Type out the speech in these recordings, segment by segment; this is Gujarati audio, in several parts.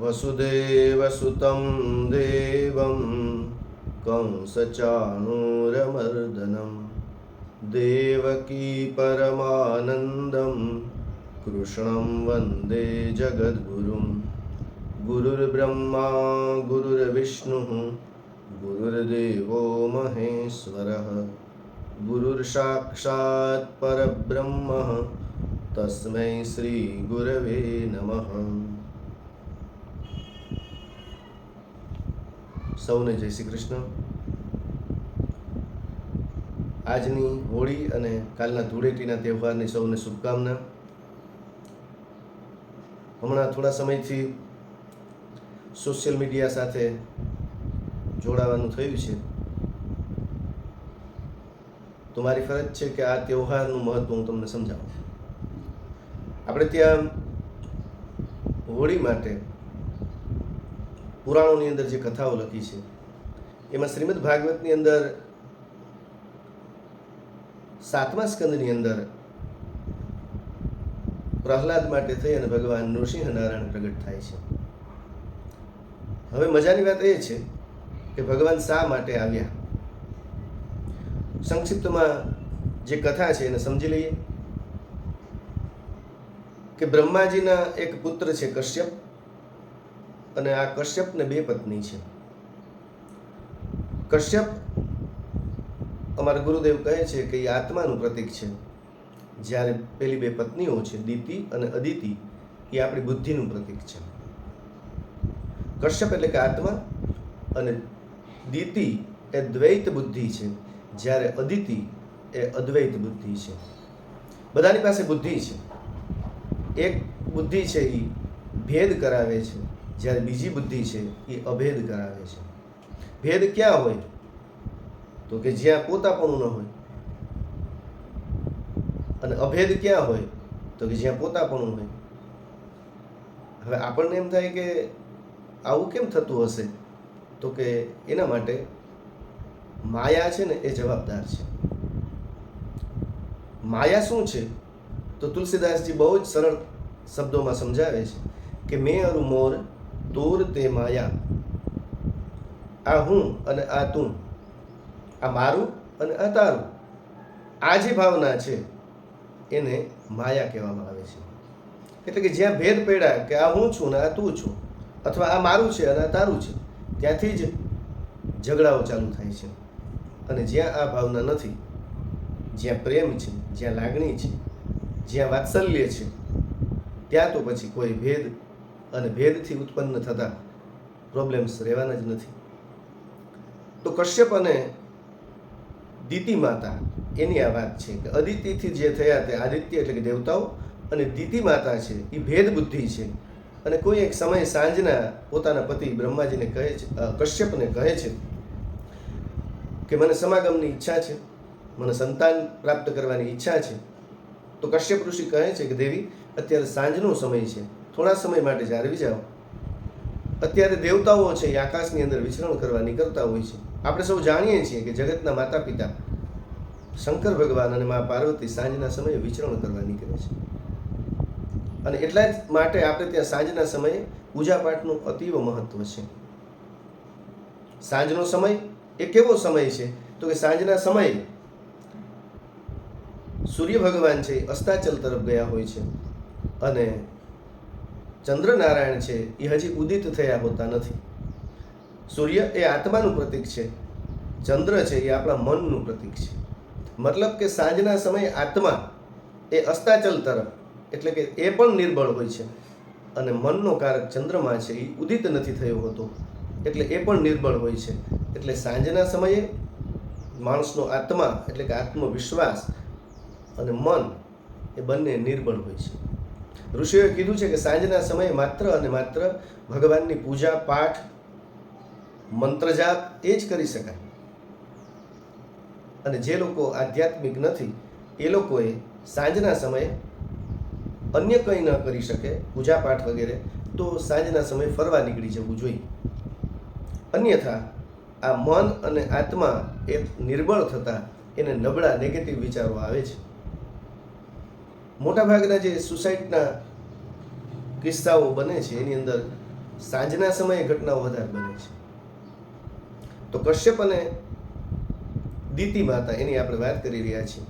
वसुदेवसुतं देवं कंसचाणूरमर्दनं देवकी परमानन्दं कृष्णं वन्दे जगद्गुरुं गुरुर्ब्रह्मा गुरुर्विष्णुः गुरुर्देवो महेश्वरः गुरुर्साक्षात् परब्रह्मः तस्मै श्रीगुरवे नमः સૌને જય શ્રી કૃષ્ણ. આજની હોળી અને કાલના ધૂળેટીના તહેવારની સૌને શુભકામના. હમણાં થોડા સમયથી સોશિયલ મીડિયા સાથે જોડાવાનું થયું છે. તો મારી ફરજ છે કે આ તહેવારનું મહત્વ હું તમને સમજાવું. આપણે ત્યાં હોળી માટે પુરાણોની અંદર જે કથાઓ લખી છે, એમાં શ્રીમદ ભાગવતની અંદર સાતમા સ્કંદની અંદર પ્રહલાદ માટે થઈ અને ભગવાન નૃસિંહ નારાયણ પ્રગટ થાય છે. હવે મજાની વાત એ છે કે ભગવાન શા માટે આવ્યા? સંક્ષિપ્તમાં જે કથા છે એને સમજી લઈએ. કે બ્રહ્માજીના એક પુત્ર છે કશ્યપ. અને આ કશ્યપને બે પત્ની છે. કશ્યપ અમારા ગુરુદેવ કહે છે કે એ આત્માનું પ્રતીક છે. જ્યારે પેલી બે પત્નીઓ છે, દીતિ અને અદિતિ, એ આપણી બુદ્ધિનું પ્રતીક છે. કશ્યપ એટલે કે આત્મા અને દીતિ એ દ્વૈત બુદ્ધિ છે. જ્યારે અદિતિ એ અદ્વૈત બુદ્ધિ છે. બધાની પાસે બુદ્ધિ છે. એક બુદ્ધિ છે એ ભેદ કરાવે છે. જ્યારે બીજી બુદ્ધિ છે, એ અભેદ કરાવે છે. ભેદ ક્યાં હોય? તો કે જ્યાં પોતાપણું ન હોય. અને અભેદ ક્યાં હોય? તો કે જ્યાં પોતાપણું હોય. હવે આપણને એમ થાય કે આવું કેમ થતું હશે? તો કે એના માટે માયા છે ને, એ જવાબદાર છે. માયા શું છે? તો તુલસીદાસજી બહુ જ સરળ શબ્દોમાં સમજાવે છે કે મેં અરુ મોર તોર તે માયા. આ હું અને આ તું. આ મારું અને આ તારું. આ જે ભાવના છે, એને માયા કહેવામાં આવે છે. એટલે કે જ્યાં ભેદ પડ્યા કે આ હું છું ને આ તું છું, અથવા આ મારું છે અને આ તારું છે, ત્યાંથી જ ઝઘડાઓ ચાલુ થાય છે. અને જ્યાં આ ભાવના નથી, જ્યાં પ્રેમ છે, જ્યાં લાગણી છે, જ્યાં વાત્સલ્ય છે, ત્યાં તો પછી કોઈ ભેદ અને ભેદથી ઉત્પન્ન થતા પ્રોબ્લેમ્સ રહેવાના જ નથી. તો કશ્યપ અને દીતિ માતા, એની આ વાત છે કે અદિતિથી જે થયા તે આદિત્ય એટલે કે દેવતાઓ અને દીતિ માતા છે એ ભેદ બુદ્ધિ છે. અને કોઈ એક સમય સાંજના પોતાના પતિ બ્રહ્માજીને કહે છે કશ્યપને કહે છે કે મને સમાગમની ઈચ્છા છે, મને સંતાન પ્રાપ્ત કરવાની ઈચ્છા છે. તો કશ્યપ ઋષિ કહે છે કે દેવી, અત્યારે સાંજનો સમય છે. થોડા સમય માટે જાળવી જાઓ. અત્યારે દેવતાઓ છે એ આકાશની અંદર વિચરણ કરવા નીકળતા હોય છે. આપણે સૌ જાણીએ છીએ કે જગતના માતા પિતા શંકર ભગવાન અને મા પાર્વતી સાંજના સમયે વિચરણ કરવા નીકળે છે. અને એટલા જ માટે આપણે ત્યાં સાંજના સમયે પૂજાપાઠનું અતીવ મહત્વ છે. સાંજનો સમય એ કેવો સમય છે? તો કે સાંજના સમયે સૂર્ય ભગવાન છે અસ્તાચલ તરફ ગયા હોય છે. અને ચંદ્રનારાયણ છે, એ હજી ઉદિત થયા હોતા નથી. સૂર્ય એ આત્માનું પ્રતીક છે, ચંદ્ર છે એ આપણા મનનું પ્રતીક છે. મતલબ કે સાંજના સમયે આત્મા એ અસ્તાચલ તરફ, એટલે કે એ પણ નિર્બળ હોય છે. અને મનનો કારક ચંદ્રમા છે, એ ઉદિત નથી થયો હોતો, એટલે એ પણ નિર્બળ હોય છે. એટલે સાંજના સમયે માણસનો આત્મા, એટલે કે આત્મવિશ્વાસ અને મન એ બંને નિર્બળ હોય છે. ઋષિઓએ કીધું છે કે સાંજના સમયે માત્ર અને માત્ર ભગવાનની પૂજા, પાઠ મંત્ર એ જ કરી શકાય. અને જે લોકો આધ્યાત્મિક નથી, એ લોકોએ સાંજના સમયે અન્ય કંઈ ન કરી શકે, પૂજા, પાઠ વગેરે, તો સાંજના સમયે ફરવા નીકળી જવું જોઈએ. અન્યથા, આ મન અને આત્મા એ નિર્બળ થતાં એને નબળા નેગેટિવ વિચારો આવે છે. મોટાભાગના જે સુસાઇડના કિસ્સાઓ બને છે, એની અંદર સાંજના સમયે ઘટનાઓ વધારે બને છે. તો કશ્યપ અને દીતિ માતા, એની આપણે વાત કરી રહ્યા છીએ.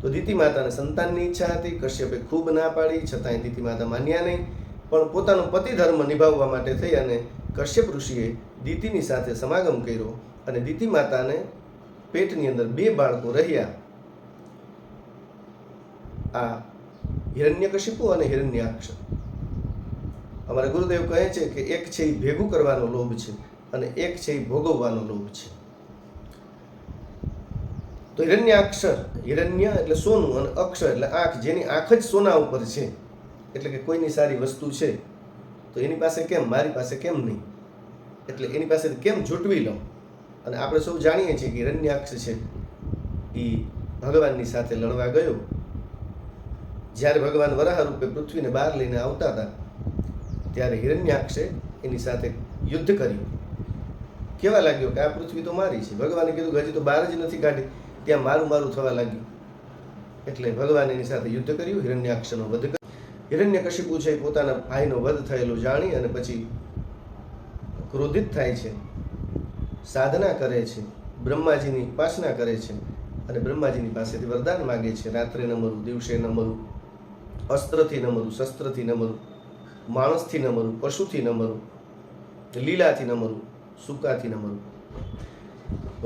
તો દીતિ માતાને સંતાનની ઈચ્છા હતી, કશ્યપે ખૂબ ના પાડી, છતાંય દીતિ માતા માન્યા નહીં, પણ પોતાનો પતિ ધર્મ નિભાવવા માટે થઈ અને કશ્યપ ઋષિએ દીતિની સાથે સમાગમ કર્યો અને દીતિ માતાને પેટની અંદર બે બાળકો રહ્યા. આ હિરણ્યકશિપુ અને હિરણ્યાક્ષ. અમારા ગુરુદેવ કહે છે કે એક છે એ ભેગું કરવાનો લોભ છે અને એક છે એ ભોગવવાનો લોભ છે. તો હિરણ્ય અક્ષર હિરણ્ય એટલે સોનું અને અક્ષર એટલે આંખ. જેની આંખ જ સોના ઉપર છે, એટલે કે કોઈની સારી વસ્તુ છે, તો એની પાસે કેમ? મારી પાસે કેમ નહીં? એટલે એની પાસે કેમ જૂટવી લઉં? અને આપણે સૌ જાણીએ છીએ કે હિરણ્યાક્ષ છે એ ભગવાનની સાથે લડવા ગયો જ્યારે ભગવાન વરાહ પૃથ્વીને બહાર લઈને આવતા હતા, ત્યારે હિરણ્યાક્ષે એની સાથે યુદ્ધ કર્યું. કેવા લાગ્યો કે આ પૃથ્વી તો મારી છે. ભગવાને કીધું હજી તો બહાર જ નથી કાઢી, ત્યાં મારું મારું થવા લાગ્યું. એટલે ભગવાન એની સાથે યુદ્ધ કર્યું, હિરણ્યાક્ષનો વધ કર્યો. હિરણ્યકશિપુ છે પોતાના ભાઈનો વધ થયેલો જાણી અને પછી ક્રોધિત થાય છે, સાધના કરે છે, બ્રહ્માજીની ઉપાસના કરે છે અને બ્રહ્માજીની પાસેથી વરદાન માગે છે. રાત્રે ન મરું દિવસે ન મરું અસ્ત્રથી ન મરું, શસ્ત્રથી ન મરું, માણસથી ન મરું, પશુથી ન મરું, લીલાથી ન મરું, સૂકાથી ન મરું.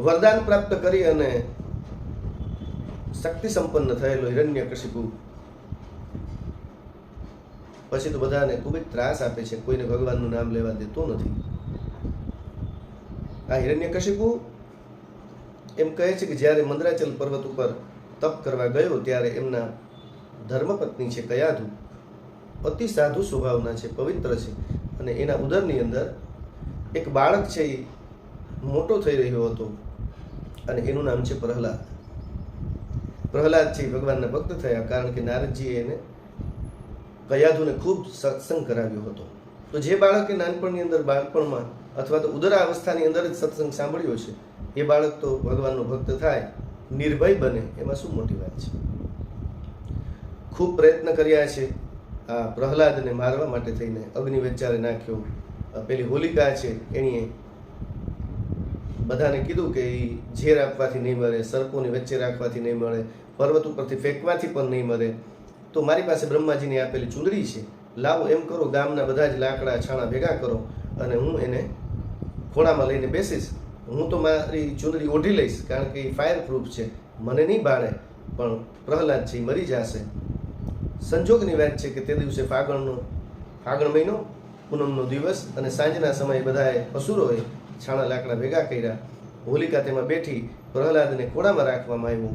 વરદાન પ્રાપ્ત કરી અને શક્તિ સંપન્ન થયેલો હિરણ્યકશિપુ પછી તો બધાને ખૂબ જ ત્રાસ આપે છે, કોઈને ભગવાનનું નામ લેવા દેતો નથી. આ હિરણ્યકશિપુ એમ કહે છે કે જ્યારે મંદરાચલ પર્વત ઉપર તપ કરવા ગયો, ત્યારે એમના ધર્મપત્ની છે કયાધુ. અતિ સાધુ સ્વભાવના છે, પવિત્ર છે અને એના ઉદરની અંદર એક બાળક છે એ મોટો થઈ રહ્યો હતો અને એનું નામ છે પ્રહલાદ. પ્રહલાદ છે ભગવાનના ભક્ત થયા કારણ કે નારદજીએ એને કયાધુને ખૂબ સત્સંગ કરાવ્યો હતો. તો જે બાળકે નાનપણની અંદર બાળપણમાં અથવા તો ઉદરા અવસ્થાની અંદર જ સત્સંગ સાંભળ્યો છે, એ બાળક તો ભગવાનનો ભક્ત થાય, નિર્ભય બને, એમાં શું મોટી વાત છે? ખૂબ પ્રયત્ન કર્યા છે આ પ્રહલાદને મારવા માટે થઈને અગ્નિ વેચારે નાખ્યો. પેલી હોલિકા છે, એણીએ બધાને કીધું કે એ ઝેર આપવાથી નહીં મળે સર્પોની વચ્ચે રાખવાથી નહીં મળે પર્વત ઉપરથી ફેંકવાથી પણ નહીં મળે તો મારી પાસે બ્રહ્માજીની આપેલી ચૂંદડી છે. લાવો એમ કરો, ગામના બધા જ લાકડા છાણા ભેગા કરો અને હું એને ખોળામાં લઈને બેસીશ. હું તો મારી ચૂંદડી ઓઢી લઈશ, કારણ કે એ ફાયર પ્રૂફ છે. મને નહીં બાળે પણ પ્રહલાદ છે મરી જશે. સંજોગની વાત છે કે તે દિવસે ફાગણનો, ફાગણ મહિનો, પૂનમનો દિવસ અને સાંજના સમયે બધાએ અસુરોએ છાણા લાકડા ભેગા કર્યા. હોલિકા તેમાં બેઠી પ્રહલાદને ખોળામાં રાખવામાં આવ્યો.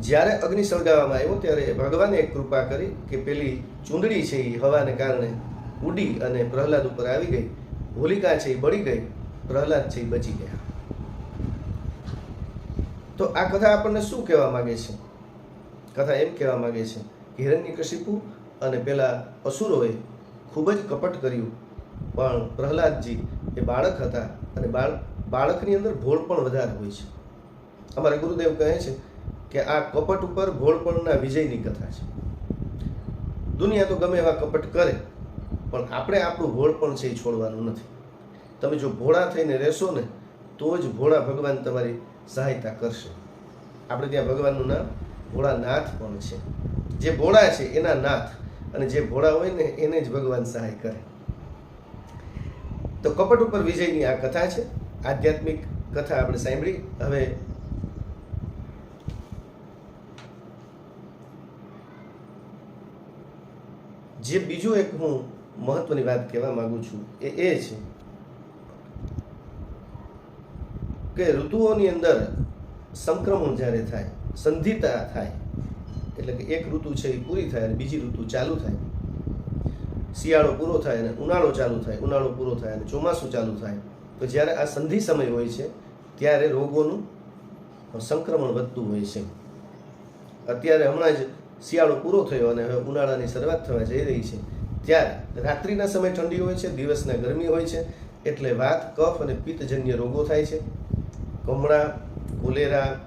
જ્યારે અગ્નિ સળગાવવામાં આવ્યો ત્યારે ભગવાને કૃપા કરી કે પેલી ચૂંદડી છે એ હવાને કારણે ઉડી અને પ્રહલાદ ઉપર આવી ગઈ. હોલિકા છે એ બળી ગઈ, પ્રહલાદ છે એ બચી ગયા. તો આ કથા આપણને શું કહેવા માગે છે? કથા એમ કહેવા માંગે છે કે હિરણ્યકશિપુ અને પેલા અસુરોએ ખૂબ જ કપટ કર્યું. પણ પ્રહલાદજી એ બાળક હતા અને બાળ, બાળકની અંદર ભોળ પણ વધારે હોય છે. અમારા ગુરુદેવ કહે છે કે આ કપટ ઉપર ભોળપણના વિજયની કથા છે. દુનિયા તો ગમે એવા કપટ કરે, પણ આપણે આપણું ભોળપણ છે એ છોડવાનું નથી. તમે જો ભોળા થઈને રહેશો ને, તો જ ભોળા ભગવાન તમારી સહાયતા કરશે. આપણે ત્યાં ભગવાનનું નામ ભોળાનાથ પણ છે. જે ભોળા છે એના નાથ અને જે ભોળા હોય ને એને જ ભગવાન સહાય કરે. તો કપટ ઉપર વિજયની આ કથા છે. આધ્યાત્મિક કથા આપણે સાંભળી. હવે જે બીજું એક હું મહત્વની વાત કહેવા માંગુ છું એ એ છે કે ઋતુઓની અંદર સંક્રમણ જ્યારે થાય સંધિતા થાય. એટલે કે એક ઋતુ છે એ પૂરી થાય અને બીજી ઋતુ ચાલુ થાય. શિયાળો પૂરો થાય અને ઉનાળો ચાલુ થાય, ઉનાળો પૂરો થાય અને ચોમાસું ચાલુ થાય. તો જ્યારે આ સંધિ સમય હોય છે, ત્યારે રોગોનું સંક્રમણ વધતું હોય છે. અત્યારે હમણાં જ શિયાળો પૂરો થયો અને હવે ઉનાળાની શરૂઆત થવા જઈ રહી છે. ત્યારે રાત્રિના સમય ઠંડી હોય છે, દિવસના ગરમી હોય છે, એટલે વાત, કફ અને પિત્તજન્ય રોગો થાય છે. કમળા, કોલેરા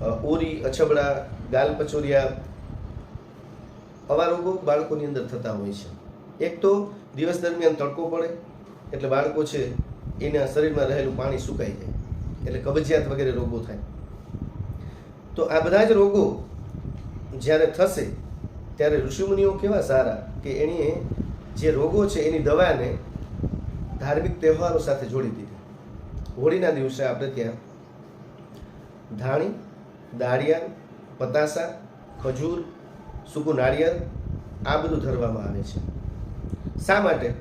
ઓરી, અછબડા, ગાલ પચોરિયા આવા રોગો બાળકોની અંદર થતા હોય છે. એક તો દિવસ દરમિયાન તડકો પડે, એટલે બાળકો છે એના શરીરમાં રહેલું પાણી સુકાઈ જાય, એટલે કબજિયાત વગેરે રોગો થાય. તો આ બધા જ રોગો જ્યારે થશે, ત્યારે ઋષિમુનિઓ કેવા સારા કે એણીએ જે રોગો છે એની દવાને ધાર્મિક તહેવારો સાથે જોડી દીધી. હોળીના દિવસે આપણે ત્યાં ધાણી દાળિયા, પતાસા, ખજૂર, સૂકું નાળિયેર, આ બધું ધરવામાં આવે છે. શા માટે?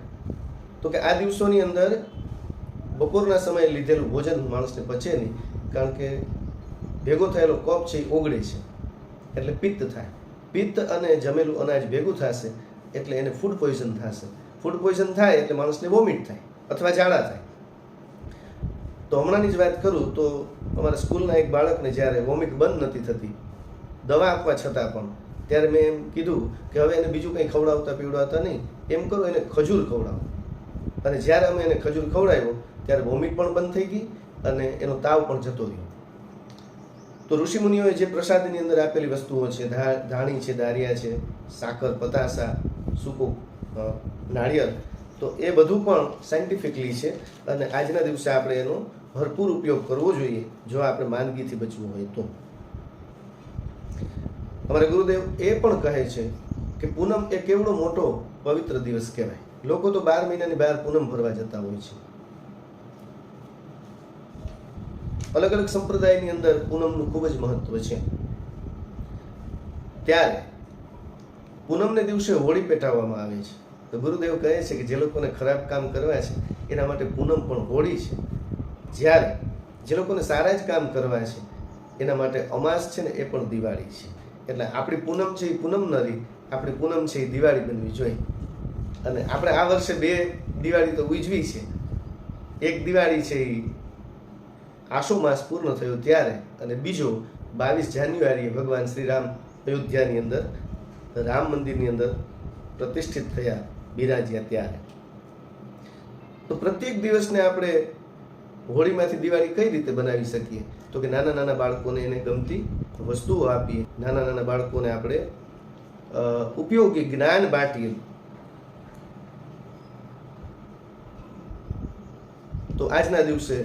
તો કે આ દિવસોની અંદર બપોરના સમયે લીધેલું ભોજન માણસને પચે નહીં, કારણ કે ભેગો થયેલો કપ છે એ ઓગળે છે. એટલે પિત્ત થાય. પિત્ત અને જમેલું અનાજ ભેગું થશે, એટલે એને ફૂડ પોઈઝન થશે. ફૂડ પોઈઝન થાય એટલે માણસને વોમિટ થાય, અથવા ઝાડા થાય. તો હમણાંની જ વાત કરું તો અમારા સ્કૂલના એક બાળકને જ્યારે વોમિટ બંધ નથી થતી, દવા આપવા છતાં પણ, ત્યારે મેં એમ કીધું કે હવે એને બીજું કંઈ ખવડાવતા પીવડાવતા નહીં, એમ કરો એને ખજૂર ખવડાવો. અને જ્યારે અમે એને ખજૂર ખવડાવ્યો, ત્યારે વોમિટ પણ બંધ થઈ ગઈ અને એનો તાવ પણ જતો રહ્યો. તો ઋષિમુનિઓએ જે પ્રસાદની અંદર આપેલી વસ્તુઓ છે ધાણી છે દારિયા છે, સાકર, પતાસા, સૂકું નાળિયેર, તો એ બધું પણ સાયન્ટિફિકલી છે અને આજના દિવસે આપણે એનો ભરપૂર ઉપયોગ કરવો જોઈએ, જો આપણે માંદગીથી બચવું હોય તો. અમારા ગુરુદેવ એ પણ કહે છે કે પૂનમ એ કેવડો મોટો પવિત્ર દિવસ કહેવાય. લોકો તો બાર મહિનાની બહાર પૂનમ ભરવા જતા હોય છે. અલગ અલગ સંપ્રદાયની અંદર પૂનમનું ખૂબ જ મહત્વ છે. ત્યારે પૂનમને દિવસે હોળી પેટાવવામાં આવે છે. તો ગુરુદેવ કહે છે કે જે લોકોને ખરાબ કામ કરવા છે, એના માટે પૂનમ પણ હોળી છે. જ્યારે જે લોકોને સારા જ કામ કરવા છે, એના માટે અમાસ છે ને એ પણ દિવાળી છે. એટલે આપણી પૂનમ છે એ પૂનમ નરી આપણી પૂનમ છે એ દિવાળી બનવી જોઈએ. અને આપણે આ વર્ષે બે દિવાળી તો ઉજવી છે. એક દિવાળી છે એ આસો માસ પૂર્ણ થયો ત્યારે અને બીજો બાવીસ જાન્યુઆરીએ ભગવાન શ્રી રામ અયોધ્યાની અંદર, રામ મંદિરની અંદર પ્રતિષ્ઠિત થયા બિરાજ્યા ત્યારે. તો પ્રત્યેક દિવસને આપણે હોળીમાંથી દિવાળી કઈ રીતે બનાવી શકીએ? તો કે નાના નાના બાળકોને એને ગમતી વસ્તુઓ આપીએ. નાના નાના બાળકોને આપણે ઉપયોગી જ્ઞાન બાંટીએ. તો આજના દિવસે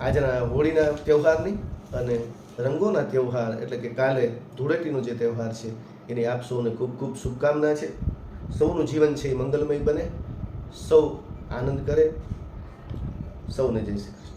આજના હોળીના તહેવારની અને રંગોના તહેવાર એટલે કે કાલે ધૂળેટીનો જે તહેવાર છે, એની આપ સૌને ખૂબ ખૂબ શુભકામના છે. સૌનું જીવન છે એ મંગલમય બને. સૌ આનંદ કરે. સૌને જય શ્રી કૃષ્ણ.